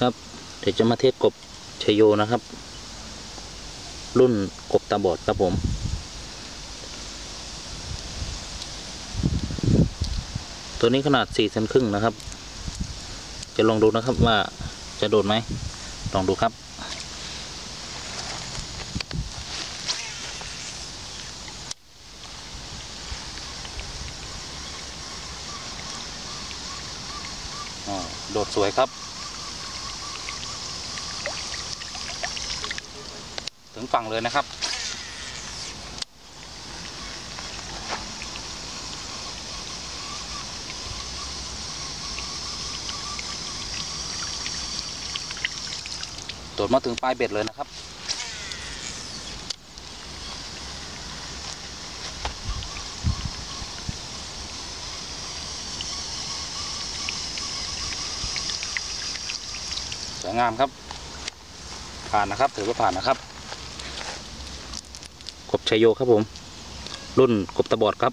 ครับ เดี๋ยวจะมาเทสกบชยโยนะครับ รุ่นกบตาบอดครับผม ตัวนี้ขนาด4เซนครึ่งนะครับ จะลองดูนะครับว่าจะโดดไหมลองดูครับอ่าโดดสวยครับ ถึงฝั่งเลยนะครับโดดมาถึงปลายเบ็ดเลยนะครับสวยงามครับ ผ่านนะครับ ถือว่าผ่านนะครับ กบชัยโยครับผม รุ่นกบตะบอดครับ